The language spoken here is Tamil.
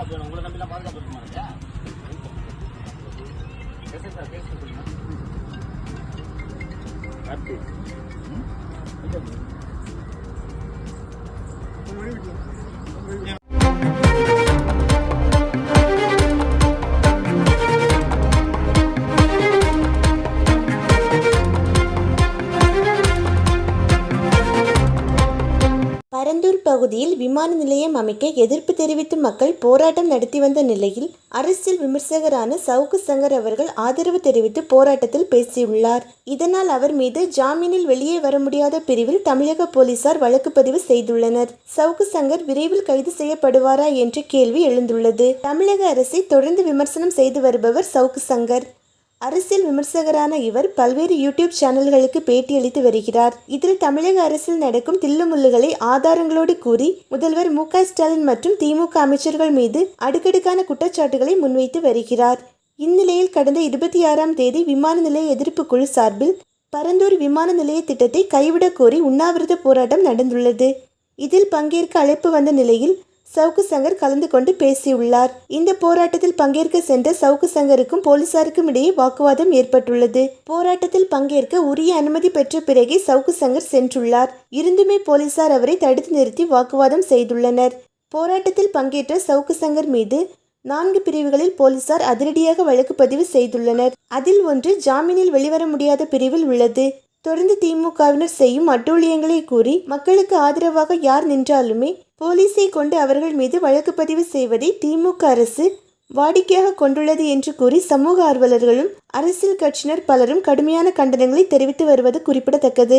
பாதுகாப்பு வேணும். உங்களை தான் பாதுகாப்பு இருக்குமா பேசுங்க சார் பேசி பரந்தூர் பகுதியில் விமான நிலையம் அமைக்க எதிர்ப்பு தெரிவித்து மக்கள் போராட்டம் நடத்தி வந்த நிலையில் அரசியல் விமர்சகரான சவுக்கு சங்கர் அவர்கள் ஆதரவு தெரிவித்து போராட்டத்தில் பேசியுள்ளார். இதனால் அவர் மீது ஜாமீனில் வெளியே வர முடியாத பிரிவில் தமிழக போலீசார் வழக்கு பதிவு செய்துள்ளனர். சவுக்கு சங்கர் விரைவில் கைது செய்யப்படுவாரா என்ற கேள்வி எழுந்துள்ளது. தமிழக அரசை தொடர்ந்து விமர்சனம் செய்து வருபவர் சவுக்கு சங்கர். அரசியல் விமர்சகரான இவர் பல்வேறு யூடியூப் சேனல்களுக்கு பேட்டியளித்து வருகிறார். இதில் தமிழக அரசில் நடக்கும் தில்லுமுள்ளுகளை ஆதாரங்களோடு கூறி முதல்வர் மு. ஸ்டாலின் மற்றும் திமுக அமைச்சர்கள் மீது அடுக்கடுக்கான குற்றச்சாட்டுகளை முன்வைத்து வருகிறார். இந்நிலையில் கடந்த இருபத்தி ஆறாம் தேதி விமான நிலைய எதிர்ப்பு குழு சார்பில் பரந்தூர் விமான நிலைய திட்டத்தை கைவிடக் கோரி உண்ணாவிரத போராட்டம் நடந்துள்ளது. இதில் பங்கேற்க அழைப்பு வந்த நிலையில் சவுக்கு சங்கர் கலந்து கொண்டு பேசியுள்ளார். இந்த போராட்டத்தில் பங்கேற்க சென்ற சவுக்கு சங்கருக்கும் போலீசாருக்கும் இடையே வாக்குவாதம் ஏற்பட்டுள்ளது. போராட்டத்தில் பங்கேற்க உரிய அனுமதி பெற்ற பிறகே சவுக்கு சங்கர் சென்றுள்ளார். இருந்துமே போலீசார் அவரை தடுத்து நிறுத்தி வாக்குவாதம் செய்துள்ளனர். போராட்டத்தில் பங்கேற்ற சவுக்கு சங்கர் மீது நான்கு பிரிவுகளில் போலீசார் அதிரடியாக வழக்கு பதிவு செய்துள்ளனர். அதில் ஒன்று ஜாமீனில் வெளிவர முடியாத பிரிவில் உள்ளது. தொடர்ந்து திமுகவினர் செய்யும் அட்டூழியங்களை கூறி மக்களுக்கு ஆதரவாக யார் நின்றாலுமே போலீஸை கொண்டு அவர்கள் மீது வழக்கு பதிவு செய்வதை திமுக அரசு வாடிக்கையாக கொண்டுள்ளது என்று கூறி சமூக ஆர்வலர்களும் அரசியல் கட்சியினர் பலரும் கடுமையான கண்டனங்களை தெரிவித்து வருவது குறிப்பிடத்தக்கது.